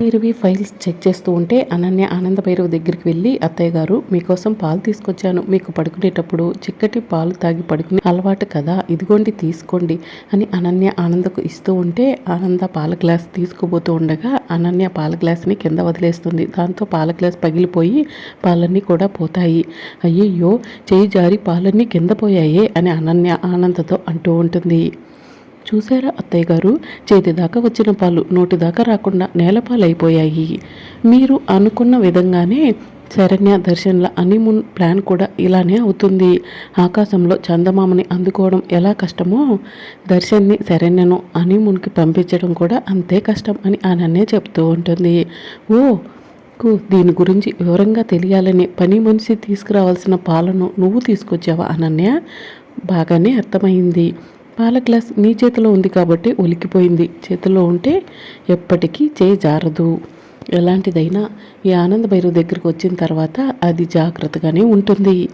Bhairavi files check చేస్తూ ఉంటే అనన్య ఆనంద భైరవి దగ్గరికి వెళ్ళి అత్తయ్య గారు మీకోసం పాలు తీసుకొచ్చాను. మీకు పడుకునేటప్పుడు చిక్కటి పాలు తాగి పడుకునే అలవాటు కదా. ఇదిగోండి తీసుకోండి అని అనన్య ఆనందకు ఇస్తూ ఉంటే ఆనంద పాల గ్లాస్ తీసుకుపోతూ ఉండగా అనన్య పాల గ్లాస్ని కింద వదిలేస్తుంది. దాంతో పాల గ్లాస్ పగిలిపోయి పాలన్నీ కూడా పోతాయి. అయ్యయ్యో చేయి జారి పాలన్నీ కింద పోయాయే అని అనన్య ఆనందతో అంటూ ఉంటుంది. చూసారా అత్తయ్య గారు? చేతి దాకా వచ్చిన పాలు నోటి దాకా రాకుండా నేలపాలైపోయాయి. మీరు అనుకున్న విధంగానే శరణ్య దర్శన్ల హనీమూన్ ప్లాన్ కూడా ఇలానే అవుతుంది. ఆకాశంలో చందమామని అందుకోవడం ఎలా కష్టమో దర్శన్ని శరణ్యను హనీమూన్కి పంపించడం కూడా అంతే కష్టం అని ఆనన్నే చెప్తూ ఉంటుంది. ఓ కు దీని గురించి వివరంగా తెలియాలని పని మనిషి తీసుకురావాల్సిన పాలను నువ్వు తీసుకొచ్చావా అనన్య? బాగానే అర్థమైంది. పాల గ్లాస్ నీ చేతిలో ఉంది కాబట్టి ఒలికిపోయింది. చేతిలో ఉంటే ఎప్పటికీ చేయి జారదు. ఎలాంటిదైనా ఈ ఆనంద భైరవ్ దగ్గరికి వచ్చిన తర్వాత అది జాగ్రత్తగానే ఉంటుంది.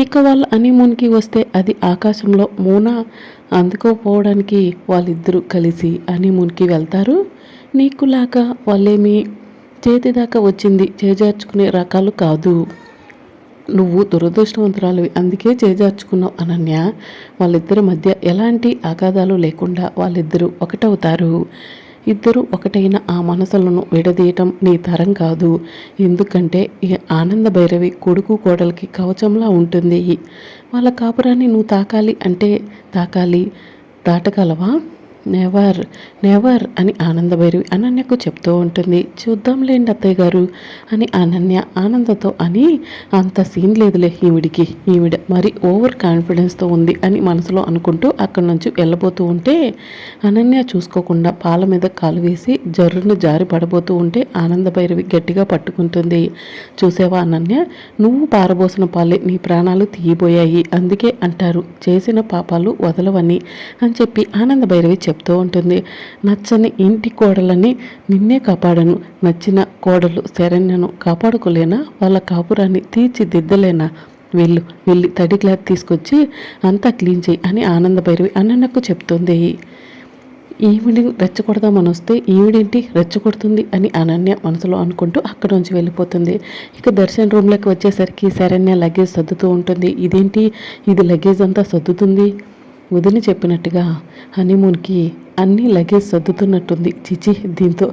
ఇక వాళ్ళ అనీమూన్కి వస్తే అది ఆకాశంలో మూన అందుకోపోవడానికి వాళ్ళిద్దరూ కలిసి అనీమూన్కి వెళ్తారు. నీకులాగా వాళ్ళేమి చేతి దాకా వచ్చింది చేజార్చుకునే రకాలు కాదు. నువ్వు దురదృష్టవంతురాలివి. అందుకే చేజార్చుకున్నావు అనన్య. వాళ్ళిద్దరి మధ్య ఎలాంటి అగాధాలు లేకుండా వాళ్ళిద్దరూ ఒకటవుతారు. ఇద్దరు ఒకటైన ఆ మనసులను విడదీయటం నీ తరం కాదు. ఎందుకంటే ఈ ఆనంద భైరవి కొడుకు కోడలికి కవచంలా ఉంటుంది. వాళ్ళ కాపురాన్ని నువ్వు తాకాలి అంటే తాకాలి. దాటగలవా? నెవర్ నెవర్ అని ఆనందభైరవి అనన్యకు చెప్తూ ఉంటుంది. చూద్దాంలేండి అత్తయ్య గారు అని అనన్య ఆనందతో అని అంత సీన్ లేదులే ఈవిడికి. ఈవిడ మరి ఓవర్ కాన్ఫిడెన్స్తో ఉంది అని మనసులో అనుకుంటూ అక్కడి నుంచి వెళ్ళబోతూ ఉంటే అనన్య చూసుకోకుండా పాల మీద కాలు వేసి జర్రును జారి పడబోతూ ఉంటే ఆనందభైరవి గట్టిగా పట్టుకుంటుంది. చూసావా అనన్య? నువ్వు పారబోసిన పాలే నీ ప్రాణాలు తీయబోయాయి. అందుకే అంటారు చేసిన పాపాలు వదలవని అని చెప్పి ఆనందభైరవి చెప్తూ ఉంటుంది. నచ్చని ఇంటి కోడలని నిన్నే కాపాడను. నచ్చిన కోడలు శరణ్యను కాపాడుకోలేనా? వాళ్ళ కాపురాన్ని తీర్చిదిద్దలేనా? వెళ్ళు వెళ్ళి తడి క్లాత్ తీసుకొచ్చి అంతా క్లీన్ చేయి అని ఆనంద భైరవి అన్నకు చెప్తుంది. ఈవిడిని రెచ్చగొడదామని వస్తే ఈవిడేంటి? రెచ్చగొడుతుంది అని అనన్య మనసులో అనుకుంటూ అక్కడ నుంచి వెళ్ళిపోతుంది. ఇక దర్శన్ రూమ్లోకి వచ్చేసరికి శరణ్య లగేజ్ సర్దుతూ ఉంటుంది. ఇదేంటి? ఇది లగేజ్ అంతా సర్దుతుంది? వదిలి చెప్పినట్టుగా హనీమూన్కి అన్నీ లగేజ్ సర్దుతున్నట్టుంది చిచి దీంతో.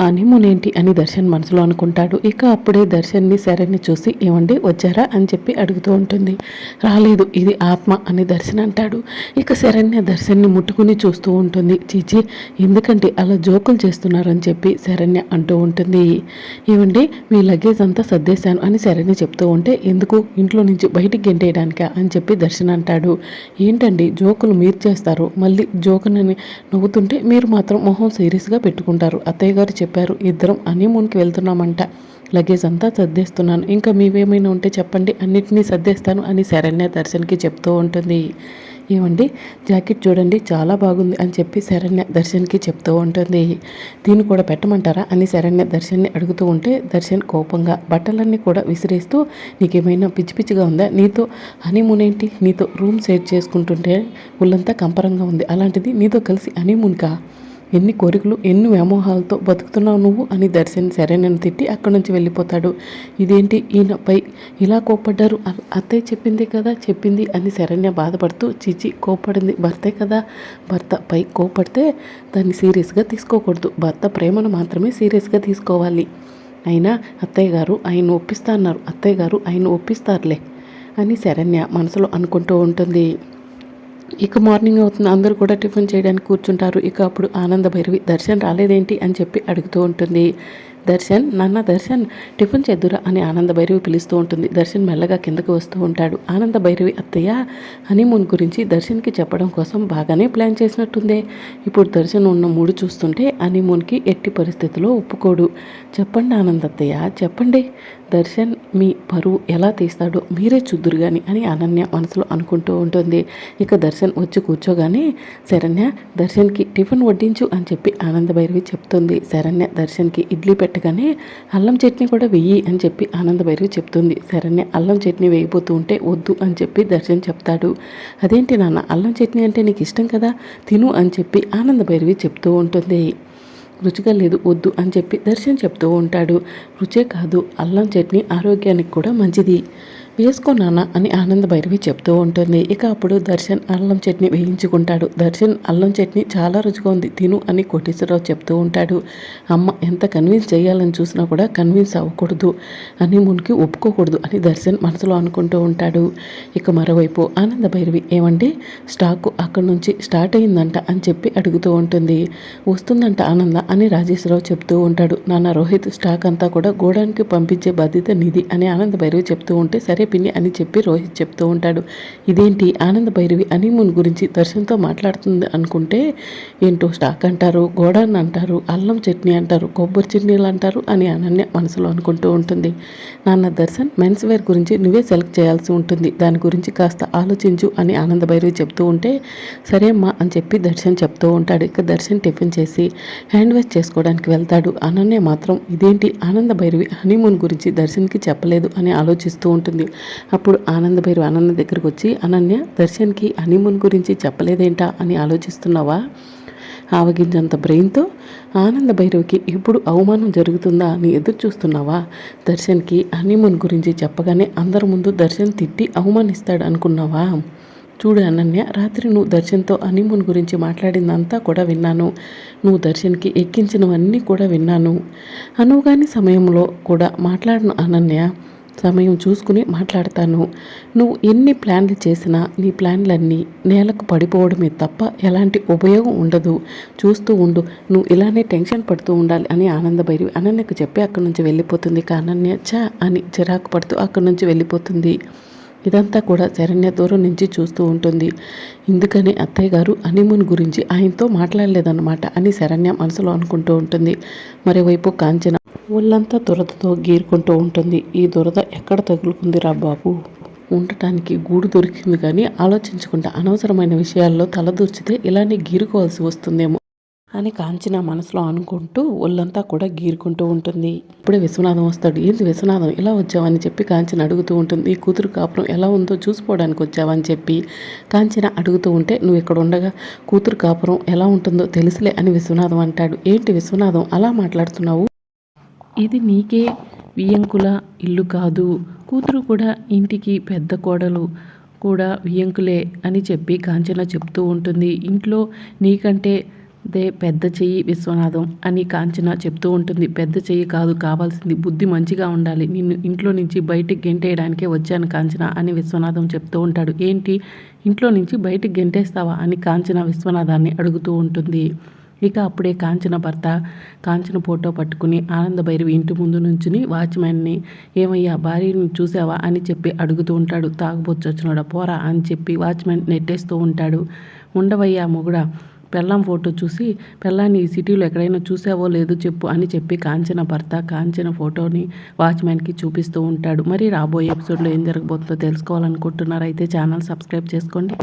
హనీమూన్ ఏంటి అని దర్శన్ మనసులో అనుకుంటాడు. ఇక అప్పుడే దర్శన్ని శరణ్ని చూసి ఏమండి వచ్చారా? అని చెప్పి అడుగుతూ ఉంటుంది. రాలేదు ఇది ఆత్మ అని దర్శన్ అంటాడు. ఇక శరణ్య దర్శన్ని ముట్టుకుని చూస్తూ ఉంటుంది. చీచి ఎందుకంటే అలా జోకులు చేస్తున్నారని చెప్పి శరణ్య అంటూ ఉంటుంది. ఏమండి మీ లగేజ్ అంతా సర్దేశాను అని శరణ్య చెప్తూ ఉంటే ఎందుకు? ఇంట్లో నుంచి బయటికి గెంటేయడానికా? అని చెప్పి దర్శన్ అంటాడు. ఏంటండి జోకులు మీరు చేస్తారు? మళ్ళీ జోకునని నవ్వుతుంటే మీరు మాత్రం మొహం సీరియస్గా పెట్టుకుంటారు. అత్తయ్య గారు చెప్పారు. ఇద్దరం హనీమూన్కి వెళ్తున్నామంట. లగేజ్ అంతా సర్దేస్తున్నాను. ఇంకా మీవేమైనా ఉంటే చెప్పండి. అన్నిటినీ సర్దేస్తాను అని శరణ్య దర్శన్కి చెప్తూ ఉంటుంది. ఏమండి? జాకెట్ చూడండి. చాలా బాగుంది అని చెప్పి శరణ్య దర్శన్కి చెప్తూ ఉంటుంది. దీన్ని కూడా పెట్టమంటారా? అని శరణ్య దర్శన్ని అడుగుతూ ఉంటే దర్శన్ కోపంగా బట్టలన్నీ కూడా విసిరేస్తూ నీకేమైనా పిచ్చి పిచ్చిగా ఉందా? నీతో హనీమూన్ ఏంటి? నీతో రూమ్ షేర్ చేసుకుంటుంటే ఒళ్ళంతా కంపరంగా ఉంది. అలాంటిది నీతో కలిసి హనీమూన్కా? ఎన్ని కోరికలు ఎన్ని వ్యామోహాలతో బతుకుతున్నావు నువ్వు అని దర్శన్ సరేనని తిట్టి అక్కడి నుంచి వెళ్ళిపోతాడు. ఇదేంటి ఈయనపై ఇలా కోప్పడ్డారు? అత్తయ్య చెప్పింది కదా చెప్పింది అని శరణ్య బాధపడుతూ చిచి కోప్పడింది. భర్తే కదా? భర్త పై కోపడితే దాన్ని సీరియస్గా తీసుకోకూడదు. భర్త ప్రేమను మాత్రమే సీరియస్గా తీసుకోవాలి. అయినా అత్తయ్య గారు ఆయన ఒప్పిస్తా అన్నారు. అత్తయ్య గారు ఆయన ఒప్పిస్తారులే అని శరణ్య మనసులో అనుకుంటూ ఉంటుంది. ఇక మార్నింగ్ అవుతుంది అందరూ కూడా టిఫిన్ చేయడానికి కూర్చుంటారు. ఇక అప్పుడు ఆనంద భైరవి దర్శన్ రాలేదేంటి? అని చెప్పి అడుగుతూ ఉంటుంది. దర్శన్ నాన్న దర్శన్ టిఫిన్ చేద్దురా అని ఆనంద భైరవి పిలుస్తూ ఉంటుంది. దర్శన్ మెల్లగా కిందకు వస్తూ ఉంటాడు. ఆనంద భైరవి అత్తయ్య హనీమూన్ గురించి దర్శన్కి చెప్పడం కోసం బాగానే ప్లాన్ చేసినట్టుందే. ఇప్పుడు దర్శన్ ఉన్న మూడు చూస్తుంటే హనీమూన్కి ఎట్టి పరిస్థితిలో ఒప్పుకోడు. చెప్పండి ఆనంద అత్తయ్య చెప్పండి. దర్శన్ మీ పరువు ఎలా తీస్తాడో మీరే చూద్దురు కానీ అని అనన్య మనసులో అనుకుంటూ ఉంటుంది. ఇక దర్శన్ వచ్చి కూర్చోగానే శరణ్య దర్శన్కి టిఫిన్ వడ్డించు అని చెప్పి ఆనందభైరవి చెప్తుంది. శరణ్య దర్శన్కి ఇడ్లీ పెట్టగానే అల్లం చట్నీ కూడా వెయ్యి అని చెప్పి ఆనందభైరవి చెప్తుంది. శరణ్య అల్లం చట్నీ వేయబోతూ ఉంటే వద్దు అని చెప్పి దర్శన్ చెప్తాడు. అదేంటి నాన్న అల్లం చట్నీ అంటే నీకు ఇష్టం కదా తిను అని చెప్పి ఆనందభైరవి చెప్తూ ఉంటుంది. రుచిగా లేదు వద్దు అని చెప్పి దర్శన్ చెప్తూ ఉంటాడు. రుచే కాదు అల్లం చట్నీ ఆరోగ్యానికి కూడా మంచిది. వేసుకో నాన్న అని ఆనంద భైరవి చెప్తూ ఉంటుంది. ఇక అప్పుడు దర్శన్ అల్లం చట్నీ వేయించుకుంటాడు. దర్శన్ అల్లం చట్నీ చాలా రుచిగా ఉంది. తిను అని కోటేశ్వరరావు చెప్తూ ఉంటాడు. అమ్మ ఎంత కన్విన్స్ చేయాలని చూసినా కూడా కన్విన్స్ అవ్వకూడదు అని మునికి ఒప్పుకోకూడదు అని దర్శన్ మనసులో అనుకుంటూ ఉంటాడు. ఇక మరోవైపు ఆనంద భైరవి ఏమండి స్టాకు అక్కడి నుంచి స్టార్ట్ అయిందంట అని చెప్పి అడుగుతూ ఉంటుంది. వస్తుందంట ఆనంద అని రాజేశ్వరరావు చెప్తూ ఉంటాడు. నాన్న రోహిత్ స్టాక్ అంతా కూడా గోడానికి పంపించే బాధ్యత నిధి అని ఆనంద భైరవి చెప్తూ ఉంటే సరే పిన్ని అని చెప్పి రోహిత్ చెప్తూ ఉంటాడు. ఇదేంటి? ఆనంద భైరవి హనీమూన్ గురించి దర్శన్తో మాట్లాడుతుంది అనుకుంటే ఏంటో స్టాక్ అంటారు గోడాన్ అంటారు అల్లం చట్నీ అంటారు కొబ్బరి చట్నీలు అంటారు అని అనన్య మనసులో అనుకుంటూ ఉంటుంది. నాన్న దర్శన్ మెన్స్ వేర్ గురించి నువ్వే సెలెక్ట్ చేయాల్సి ఉంటుంది. దాని గురించి కాస్త ఆలోచించు అని ఆనంద భైరవి చెప్తూ ఉంటే సరే అమ్మా అని చెప్పి దర్శన్ చెప్తూ ఉంటాడు. ఇక దర్శన్ టిఫిన్ చేసి హ్యాండ్ వాష్ చేసుకోవడానికి వెళ్తాడు. అనన్య మాత్రం ఇదేంటి? ఆనంద భైరవి హనీమూన్ గురించి దర్శన్కి చెప్పలేదు అని ఆలోచిస్తూ ఉంటుంది. అప్పుడు ఆనంద భైరు ఆనంద దగ్గరకు వచ్చి అనన్య దర్శన్కి హనీమూన్ గురించి చెప్పలేదేంటా? అని ఆలోచిస్తున్నావా? ఆవగింజంత బ్రెయిన్తో ఆనంద భైరవ్కి ఇప్పుడు అవమానం జరుగుతుందా? అని ఎదురు చూస్తున్నావా? దర్శన్కి హనీమూన్ గురించి చెప్పగానే అందరి ముందు దర్శన్ తిట్టి అవమానిస్తాడు అనుకున్నావా? చూడు అనన్య రాత్రి నువ్వు దర్శన్తో హనీమూన్ గురించి మాట్లాడిందంతా కూడా విన్నాను. నువ్వు దర్శన్కి ఎక్కించినవన్నీ కూడా విన్నాను. అనువుగాని సమయంలో కూడా మాట్లాడను అనన్య. సమయం చూసుకుని మాట్లాడతాను. నువ్వు ఎన్ని ప్లాన్లు చేసినా నీ ప్లాన్లన్నీ నేలకు పడిపోవడమే తప్ప ఎలాంటి ఉపయోగం ఉండదు. చూస్తూ ఉండు. నువ్వు ఇలానే టెన్షన్ పడుతూ ఉండాలి అని ఆనందభైరవి అనన్యకు చెప్పి అక్కడి నుంచి వెళ్ళిపోతుంది. కానన్య చా అని చిరాకు పడుతూ అక్కడి నుంచి వెళ్ళిపోతుంది. ఇదంతా కూడా శరణ్య దూరం నుంచి చూస్తూ ఉంటుంది. ఎందుకని అత్తయ్య గారు హనీమూన్ గురించి ఆయనతో మాట్లాడలేదన్నమాట అని శరణ్య మనసులో అనుకుంటూ ఉంటుంది. మరోవైపు కాంచన ఒళ్ళంతా దురదతో గీరుకుంటూ ఉంటుంది. ఈ దురద ఎక్కడ తగులుకుందిరా బాబు? ఉండటానికి గూడు దొరికింది కానీ ఆలోచించకుండా అనవసరమైన విషయాల్లో తలదూర్చితే ఇలానే గీరుకోవాల్సి వస్తుందేమో. అని కాంచిన మనసులో అనుకుంటూ ఒళ్ళంతా కూడా గీరుకుంటూ ఉంటుంది. ఇప్పుడే విశ్వనాథం వస్తాడు. ఏంది విశ్వనాథం? ఇలా వచ్చావని చెప్పి కాంచిన అడుగుతూ ఉంటుంది. ఈ కూతురు కాపురం ఎలా ఉందో చూసుకోవడానికి వచ్చావని చెప్పి కాంచిన అడుగుతూ ఉంటే నువ్వు ఇక్కడ ఉండగా కూతురు కాపురం ఎలా ఉంటుందో తెలుసులే అని విశ్వనాథం అంటాడు. ఏంటి విశ్వనాథం? అలా మాట్లాడుతున్నావు? ఇది నీకే వియ్యంకుల ఇల్లు కాదు. కూతురు కూడా ఇంటికి పెద్ద కోడలు కూడా వియ్యంకులే అని చెప్పి కాంచన చెప్తూ ఉంటుంది. ఇంట్లో నీకంటే దే పెద్ద చెయ్యి విశ్వనాథం అని కాంచన చెప్తూ ఉంటుంది. పెద్ద చెయ్యి కాదు కావాల్సింది బుద్ధి మంచిగా ఉండాలి. నిన్ను ఇంట్లో నుంచి బయటికి గెంటేయడానికే వచ్చాను కాంచన అని విశ్వనాథం చెప్తూ ఉంటాడు. ఏంటి? ఇంట్లో నుంచి బయటికి గెంటేస్తావా అని కాంచన విశ్వనాథాన్ని అడుగుతూ ఉంటుంది. ఇక అప్పుడే కాంచన భర్త కాంచన ఫోటో పట్టుకుని ఆనందభైరవి ఇంటి ముందు నుంచుని వాచ్మెన్ని ఏమయ్యా భార్యని చూసావా అని చెప్పి అడుగుతూ ఉంటాడు. తాగుబొచ్చొచ్చినాడు పోరా అని చెప్పి వాచ్మెన్ నెట్టేస్తూ ఉంటాడు. ఉండవయ్యా మొగుడా పెళ్ళాం ఫోటో చూసి పెళ్ళాన్ని ఈ సిటీలో ఎక్కడైనా చూసావో లేదో చెప్పు అని చెప్పి కాంచన భర్త కాంచన ఫోటోని వాచ్మెన్కి చూపిస్తూ ఉంటాడు. మరి రాబోయే ఎపిసోడ్లో ఏం జరగబోతుందో తెలుసుకోవాలనుకుంటున్నారు అయితే ఛానల్ సబ్స్క్రైబ్ చేసుకోండి.